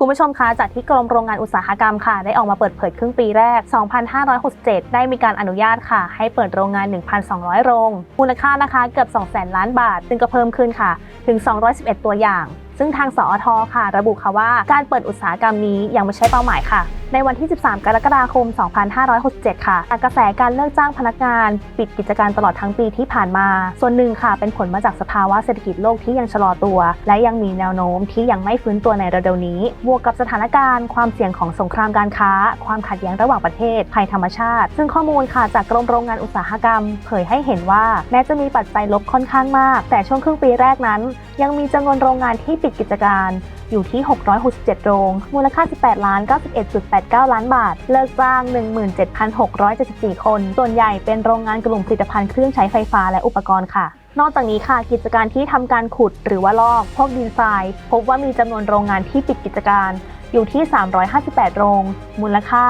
คุณผู้ชมคะจากที่กรมโรงงานอุตสาหกรรมค่ะ ได้ออกมาเปิดเผยครึ่งปีแรก 2567 ได้มีการอนุญาตค่ะ ให้เปิดโรงงาน 1,200 โรง มูลค่านะคะเกือบ200,000 ล้านบาท ซึ่งก็เพิ่มขึ้นค่ะ ถึง 211 ตัวอย่าง ซึ่งทางสอทค่ะ ระบุค่ะว่าการเปิดอุตสาหกรรมนี้ยังไม่ใช่เป้าหมายค่ะ ในวันที่ 13 กรกฎาคม 2567 ค่ะจากกระแสการเลิกจ้างพนักงาน ปิดกิจการตลอดทั้งปีที่ผ่านมา ส่วนหนึ่งค่ะ เป็นผลมาจากสภาวะเศรษฐกิจโลกที่ยังชะลอตัว และยังมีแนวโน้มที่ยังไม่ฟื้นตัวในเร็วๆนี้ บวกกับสถานการณ์ความเสี่ยงของสงครามการค้า ความขัดแย้งระหว่างประเทศ ภัยธรรมชาติ ซึ่งข้อมูลค่ะจากกรมโรงงานอุตสาหกรรม เผยให้เห็นว่าแม้จะมีปัจจัยลบค่อนข้างมาก แต่ช่วงครึ่งปีแรกนั้น ยังมีจำนวนโรงงานที่ปิดกิจการ อยู่ที่ 667 โรง มูลค่า 18 ล้าน 91.89 ล้านบาท เลิกจ้าง 17,674 คน ส่วนใหญ่เป็นโรงงานกลุ่มผลิตภัณฑ์เครื่องใช้ไฟฟ้าและอุปกรณ์ค่ะนอกจากนี้ค่ะกิจการที่ทำการขุดหรือว่าลอกพวกดินทราย พบว่ามีจำนวนโรงงานที่ปิดกิจการ อยู่ที่ 358 โรง มูลค่า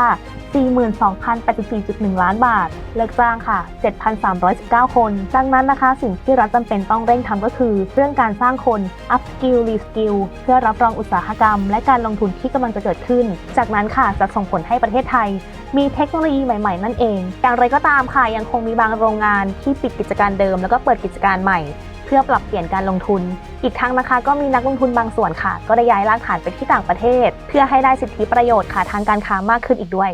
42,084.1 ล้านบาท เลิกจ้างค่ะ 7,319 คน ดังนั้นนะคะ สิ่งที่รัฐจำเป็นต้องเร่งทำก็คือ เรื่องการสร้างคน up skill re skill เพื่อรับรองอุตสาหกรรม และการลงทุนที่กำลังจะเกิดขึ้น จากนั้นค่ะจะส่งผลให้ประเทศไทย มีเทคโนโลยีใหม่ ๆ นั่นเอง อย่างไรก็ตามค่ะ ยังคงมีบางโรงงานที่ปิดกิจการเดิม แล้วก็เปิดกิจการใหม่ เพื่อปรับเปลี่ยนการลงทุน อีกทั้งนะคะ ก็มีนักลงทุนบางส่วนค่ะ ก็ได้ย้ายรากฐานไปที่ต่างประเทศ เพื่อให้ได้สิทธิประโยชน์ค่ะทางการค้ามากขึ้นอีกด้วย